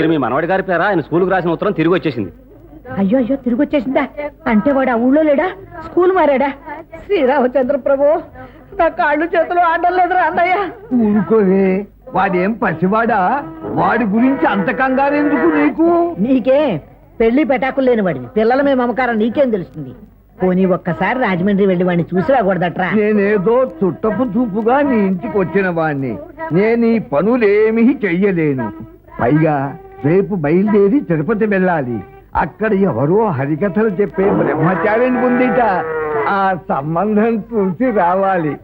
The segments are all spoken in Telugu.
మీరు మీ మనవడి గారి పేర? ఆయన స్కూల్కి రాసిన ఉత్తరం తిరిగి వచ్చేసింది. అయ్యో అయ్యో తిరిగి వచ్చేసిందా? అంటే వాడు ఆ ఊళ్ళో లేడా? స్కూల్ మారాడా? శ్రీరామచంద్ర ప్రభు నా కాళ్ళు చేతులు ఆడడం లేదురా అన్నయ్య. ఊరుకోవే వాడేం పసివాడా? వాడి గురించి అంత కంగారు ఎందుకు నీకు? నీకే పెళ్ళి పెటాకులు లేని వాడిని పిల్లల మీద మమకారం నీకేం తెలుస్తుంది? పోనీ ఒక్కసారి రాజమండ్రి వెళ్ళి వాడిని చూసి రాకూడదట్రా? నేనేదో చుట్టపు చూపుగా నీ ఇంటికి వచ్చిన వాణ్ణి. నేను ఈ పనులేమీ చెయ్యలేను. పైగా రేపు బయలుదేరి తిరుపతి వెళ్ళాలి. అక్కడ ఎవరో హరికథలు చెప్పే బ్రహ్మచారిని ఉందిట. ఆ సంబంధం చూసి రావాలి.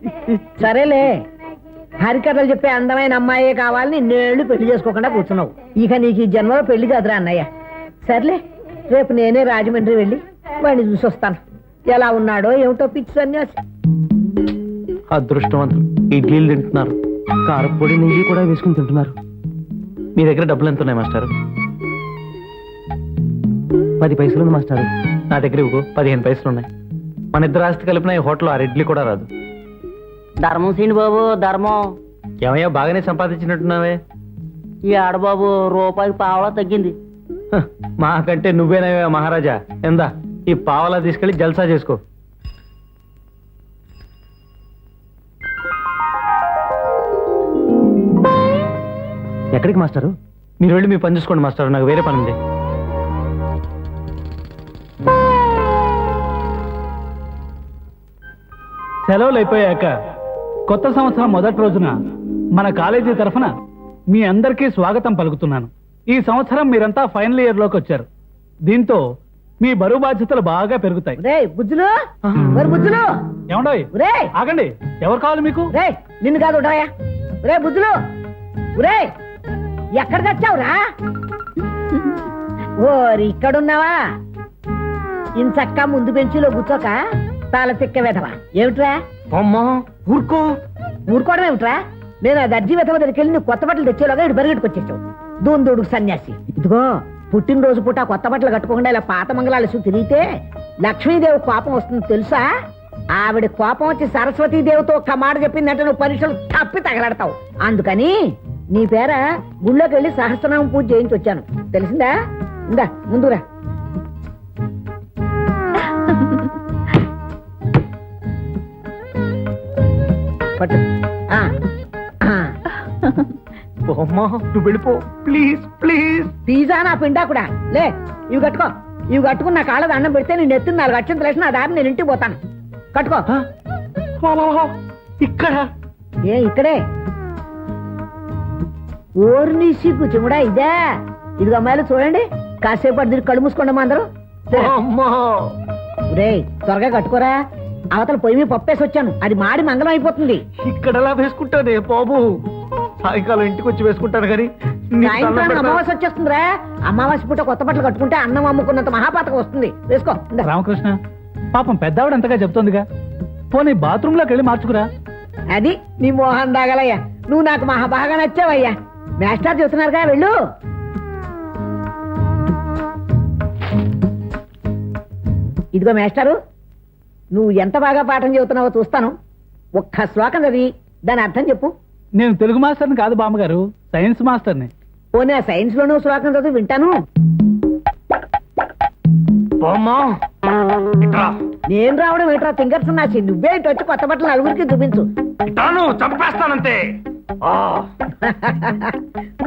సరేలే. హరికథలు చెప్పే అందమైన అమ్మాయే కావాలని నేళ్ళు పెళ్ళి చేసుకోకుండా కూర్చున్నావు. ఇక నీకు ఈ జన్మలో పెళ్ళి కాదురా అన్నయ్య. సర్లే రేపు నేనే రాజమండ్రి వెళ్ళి వాడిని చూసి వస్తాను ఎలా ఉన్నాడో ఏమిటో పిచ్చి సన్యాసి. అదృష్టవంతులు. ఇడ్లీలు తింటున్నారు. కారపొడి నెయ్యి కూడా వేసుకుని తింటున్నారు. మీ దగ్గర డబ్బులు ఎంత ఉన్నాయి మాస్టారు? పది పైసలు ఉంది మాస్టారు. నా దగ్గర ఇవ్వకు పదిహేను పైసలు ఉన్నాయి. మన ఇద్దరు ఆస్తి కలిపిన ఈ హోటల్ ఆరు ఇడ్లీ కూడా రాదు. ధర్మం సీని బాబు ధర్మం. ఏమయ్యా బాగానే సంపాదించినట్టున్నావే? ఈ ఆడబాబు రూపాయి పావలా తగ్గింది. మాకంటే నువ్వేనవే మహారాజా. ఎందా ఈ పావలా తీసుకెళ్ళి జల్సా చేసుకో. ఎక్కడికి మాస్టారు? మీరు వెళ్ళి మీ పని చూసుకోండి మాస్టారు. నాకు వేరే పని ఉంది సెలవులు అయిపోయాక కొత్త సంవత్సరం మొదటి రోజున మన కాలేజీ తరఫున మీ అందరికీ స్వాగతం పలుకుతున్నాను. ఈ సంవత్సరం మీరంతా ఫైనల్ ఇయర్లోకి వచ్చారు. దీంతో మీ బరువు బాధ్యతలు బాగా పెరుగుతాయి. రే బుజ్జులు? మరి బుజ్జులు? ఏమండోయ్ రే ఆగండి. ఎవరు కావాలి మీకు? రే నిన్ను కాదు ఉంటాయా రే బుజ్జులు? రే ఎక్కడ తెచ్చావురా? ఓరి ఇక్కడున్నావా? ఇంచక్క ముందు బెంచిలో కూర్చోక తాళ తిక్క వెధవా. ఏమిట్రా? అమ్మా ఊరుకో. ఊరుకోవడం ఏమిట్రా? నేను ఆ దర్జీ వెధవ దగ్గరికి వెళ్ళి నువ్వు కొత్త బట్టలు తెచ్చేలాగా ఇటు బరిగెట్టుకొచ్చేసావు దూందూడుకు సన్యాసి. ఇదిగో పుట్టినరోజు పూట కొత్త బట్టలు కట్టుకోకుండా ఇలా పాత మంగళాలు తిరిగితే లక్ష్మీదేవి కోపం వస్తుంది తెలుసా? ఆవిడ కోపం వచ్చి సరస్వతీదేవితో ఒక్క మాట చెప్పిందంటే నువ్వు పరీక్షలు తప్పి తగలడతావు. అందుకని నీ పేర గుళ్ళోకి వెళ్ళి సహస్రనామం పూజ చేయించి వచ్చాను. తెలిసిందా? ఇందా ముందురా పట్టు. నువ్వు వెళ్ళిపో. Please please. పిజ్జా నా పిండా కూడా. లే ఇవి కట్టుకో. ఇవి కట్టుకుని నా కాళ్ళ దండం పెడితే నేను ఎత్తున నాలుగు అక్షం తెలిసిన నా దారి నేను ఇంటికి పోతాను. కట్టుకో. ఇక్కడ. ఏ ఇక్కడే? ఓర్ని సిగ్గు చిముడా ఇదే? ఇదిగో అమ్మాయిలు చూడండి. కాసేపు అటు తిరిగి కళ్ళు మూసుకోండి అందరూ. అమ్మా. రే త్వరగా కట్టుకోరా. అవతల పొయ్యి మీద పప్పేసి వచ్చాను. అది మాడి మంగళం అయిపోతుంది. ఇక్కడ ఎలా వేసుకుంటానే బాబు. సాయంకాలం ఇంటికి వచ్చి వేసుకుంటాను కానీ పెడతాను. అమావాస్య వచ్చేస్తుందిరా. అమావాస్య పూట కొత్త బట్టలు కట్టుకుంటే అన్నం అమ్ముకున్నంత మహాపాతకం వస్తుంది. వేసుకో. రామకృష్ణ పాపం పెద్దావిడ అంతగా చెప్తోందిగా. పోనీ బాత్రూమ్లోకి వెళ్ళి మార్చుకురా. అది నీ మోహన్ దాగలయ్యా నువ్వు నాకు మహా బాగా నచ్చావయ్యా. మాస్టర్ చెప్తున్నారుగా వెళ్ళు. ఇదిగో మాస్టారు నువ్వు ఎంత బాగా పాఠం చెబుతున్నావో చూస్తాను. ఒక్క శ్లోకం చదివి దాని అర్థం చెప్పు. నేను తెలుగు మాస్టర్ని కాదు బామ్మగారు సైన్స్ మాస్టర్ని. పోనీ ఆ సైన్స్ లోనూ శ్లోకం చదివి వింటాను. నేను రావడం ఏంట్రా తింగర్స్ నాచి నువ్వే వచ్చి కొత్త బట్టలు నలుగురికి చూపించు. చంపేస్తానంతే.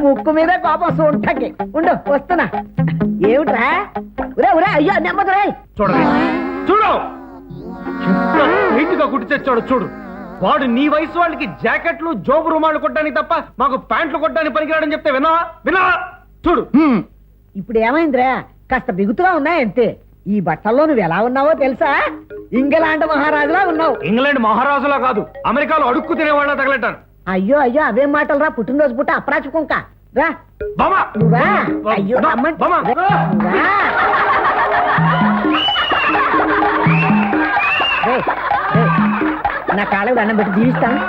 ముక్కు మీద కోపం సొంటకి ఉండు వస్తున్నా. ఏమిట్రా? ఉరే ఉరే అయ్యో నెమ్మదురే. చూడండి చూడు! కుట్టి తెచ్చాడు చూడు. వాడు నీ వయసు వాళ్ళకి జాకెట్లు జోబు రుమాలు కొట్టడానికి తప్ప మాకు ప్యాంట్లు కొట్టడానికి పనికిరాడని చెప్తే వినా వినా చూడు. ఇప్పుడు ఏమైందిరా? కాస్త బిగుతుగా ఉన్నాయంతే. ఈ బట్టల్లో నువ్వు ఎలా ఉన్నావో తెలుసా? ఇంగ్లాండ్ మహారాజులా ఉన్నావు. ఇంగ్లాండ్ మహారాజులా కాదు. అమెరికాలో అడుక్కు తినేవాళ్ళ తగలెట్టాను. అయ్యో అయ్యో అవేం మాటలు రా. పుట్టినరోజు పుట్ట అప్రాచు కుంక. రా. బామా! నువ్వు? రా అయ్యో బా- రమ్మంటే- బామా. రా, నువ్వు? రా. రేయ్, రేయ్, నా కాళ్ళకు దండం పెట్టి జీవిస్తాను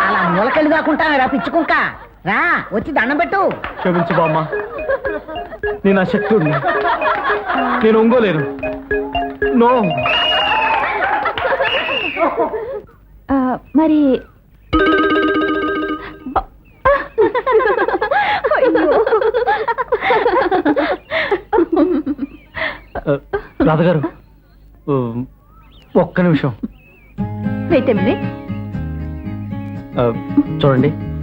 అలా మూలకెళ్ళి కాకుండా రా పిచ్చుకుంక రా వచ్చి దండం పెట్టు. క్షమించు బామ్మ. నేను ఆ శక్తుడిని. నేను ఒంగోలేను. నో. ఆ, మరి రాధగారు ఒక్క నిమిషం. Wait minute. ఆ, చూడండి.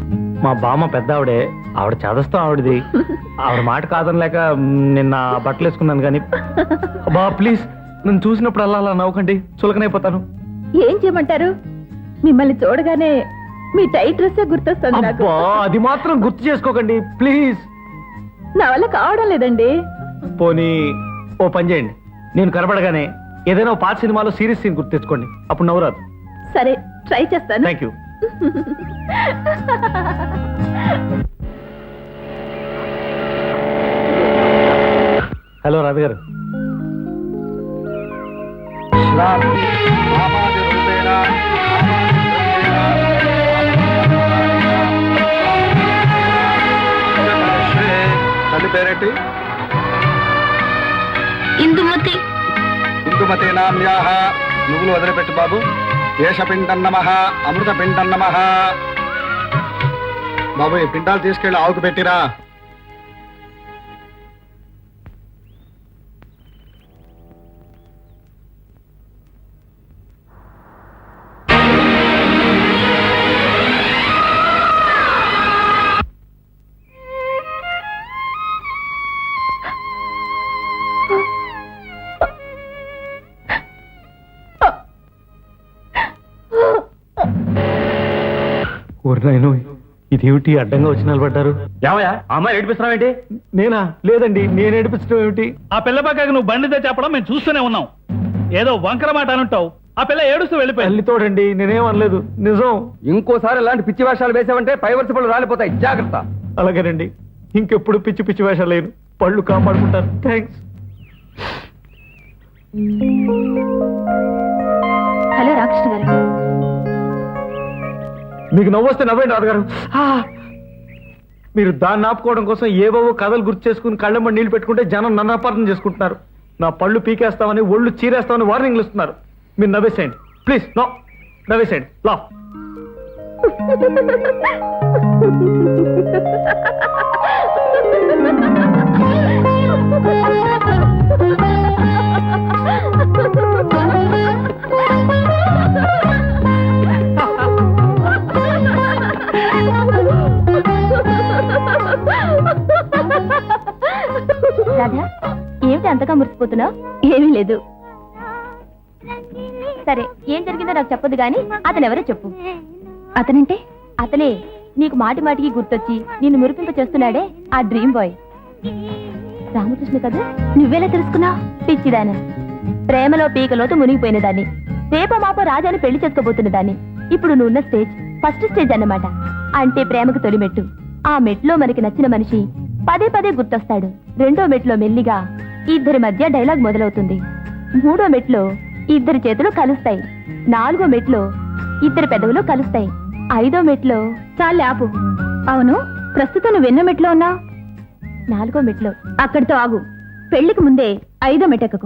మా బామ్మ పెద్ద ఆవిడే ఆవిడ చేదస్తా ఆవిడది. ఆవిడ మాట కాదనలేక నిన్న బట్టలు వేసుకున్నాను కానీ బా ప్లీజ్ నన్ను చూసినప్పుడు అలా అలా నవ్వకండి చులకనైపోతాను ఏం చేయమంటారు? మిమ్మల్ని చూడగానే మీ టైట్ డ్రెస్ గుర్తొస్తుంది అది మాత్రం గుర్తు చేసుకోకండి ప్లీజ్. నా వల్ల కావడం లేదండి. పోనీ ఓ పని చేయండి. నేను కనపడగానే ఏదైనా పాత సినిమాలో సీరియస్ సీన్ గుర్తు తెచ్చుకోండి. అప్పుడు నవ్వురాదు. సరే ట్రై చేస్తాను. థ్యాంక్ యూ హలో రాధ గారు. తల్లి పేరేంటి? ఇందుమతి. ఇందుమతే నామ్యాహ నువ్వులు వదిలిపెట్టు బాబు. దేశపిండం నమ అమృత పిండం నమ. బాబు ఈ పిండాలు తీసుకెళ్ళి ఆవుకు పెట్టిరా. ఇదేమిటి అడ్డంగా వచ్చి నిలబడ్డారు? ఏమయ్యా ఆ అమ్మాయి ఏడిపిస్తున్నావేంటి నేనా? లేదండి నేను ఏడిపించడం ఏమిటి? ఆ పిల్ల పక్కకు నువ్వు బండితో చెప్పడం మేము చూస్తూనే ఉన్నాం. ఏదో వంకర మాట అనుంటావు. ఆ పిల్ల ఏడుస్తూ వెళ్ళిపోయింది. తల్లి తోడండి నేనేం అనలేదు. నిజం. ఇంకోసారి ఇలాంటి పిచ్చి వేషాలు వేసావంటే పై వరుస పళ్ళు రాలిపోతాయి. జాగ్రత్త. అలాగేనండి. ఇంకెప్పుడు పిచ్చి పిచ్చి వేషాలు లేను. పళ్ళు కాపాడుకుంటాను. థ్యాంక్స్. హలో రాకృష్ణ గారు. మీకు నవ్వొస్తే నవ్వండి రాదుగారు మీరు దాన్ని ఆపుకోవడం కోసం ఏవేవో కథలు గుర్తు చేసుకుని కళ్ళెంబడి నీళ్ళు పెట్టుకుంటే జనం నన్ను అపార్థం చేసుకుంటున్నారు. నా పళ్ళు పీకేస్తామని ఒళ్ళు చీరేస్తామని వార్నింగ్లు ఇస్తున్నారు. మీరు నవ్వేసేయండి. ప్లీజ్ నో నవ్వేసేయండి. లా. రాధా ఏమిటి అంతగా మురిసిపోతున్నావు? ఏమీ లేదు. సరే ఏం జరిగిందో నాకు చెప్పదు గాని అతను ఎవరో చెప్పు. అతనంటే? అతనే నీకు మాటి మాటికి గుర్తొచ్చి నిన్ను మురిపింప చేస్తున్నాడే ఆ డ్రీమ్ బాయ్. రామకృష్ణ కదా నువ్వెలా తెలుసుకున్నావు? పిచ్చిదాన. ప్రేమలో పీకలోతు మునిగిపోయిన దాన్ని రేపో మాపో రాజాని పెళ్ళి చేసుకోబోతున్న దాన్ని. ఇప్పుడు నువ్వున్న స్టేజ్ ఫస్ట్ స్టేజ్ అన్నమాట. అంటే ప్రేమకు తొలి మెట్టు ఆ మెట్లో మనకి నచ్చిన మనిషి పదే పదే గుర్తొస్తాడు. రెండో మెట్లో మెల్లిగా ఇద్దరి మధ్య డైలాగ్ మొదలవుతుంది. మూడో మెట్లో ఇద్దరి చేతులు కలుస్తాయి. నాలుగో మెట్లో ఇద్దరి పెదవులు కలుస్తాయి. ఐదో మెట్లో చాలే ఆపు. అవును ప్రస్తుతం నువ్వు ఎన్నో మెట్లో ఉన్నావు? నాలుగో మెట్లో. అక్కడితో ఆగు. పెళ్ళికి ముందే ఐదో మెట్టెక్కకు